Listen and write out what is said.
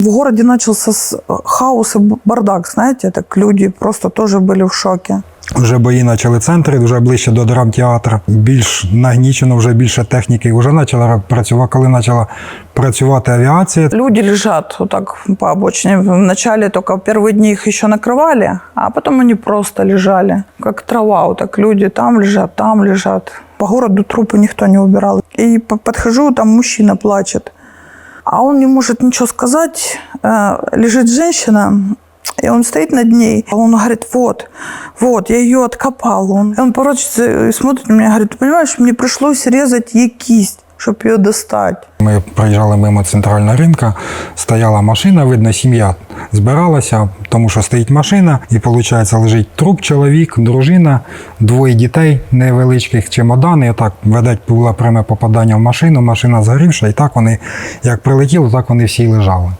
В городе начался с- хаос и б- бардак, знаете, так люди просто тоже были в шоке. Вже бої почали центри, вже ближче до драмтеатру. Більш нагнічено, вже більше техніки. Вже почала працювати, коли почала працювати авіація. Люди лежат вот так по обочине. Вначале только в первые дни их еще накрывали, а потом они просто лежали, как трава. Вот так люди там лежат, там лежат. По городу трупы никто не убирал. И по- подхожу, там мужчина плачет. А он не может ничего сказать. Э, Лежит женщина, и он стоит над ней. А Он говорит, вот, вот, я ее откопал. Он, он порочится и смотрит на меня, говорит, ты понимаешь, мне пришлось резать ей кисть, чтобы його достати. Ми проїжджали мимо центрального ринка, стояла машина, видно, сім'я збиралася, тому що стоїть машина, і виходить, лежить труп, чоловік, дружина, двоє дітей невеличких, чемодани. І так, ведеть було пряме попадання в машину, машина згорівша, і так вони, як прилетіло, так вони всі лежали.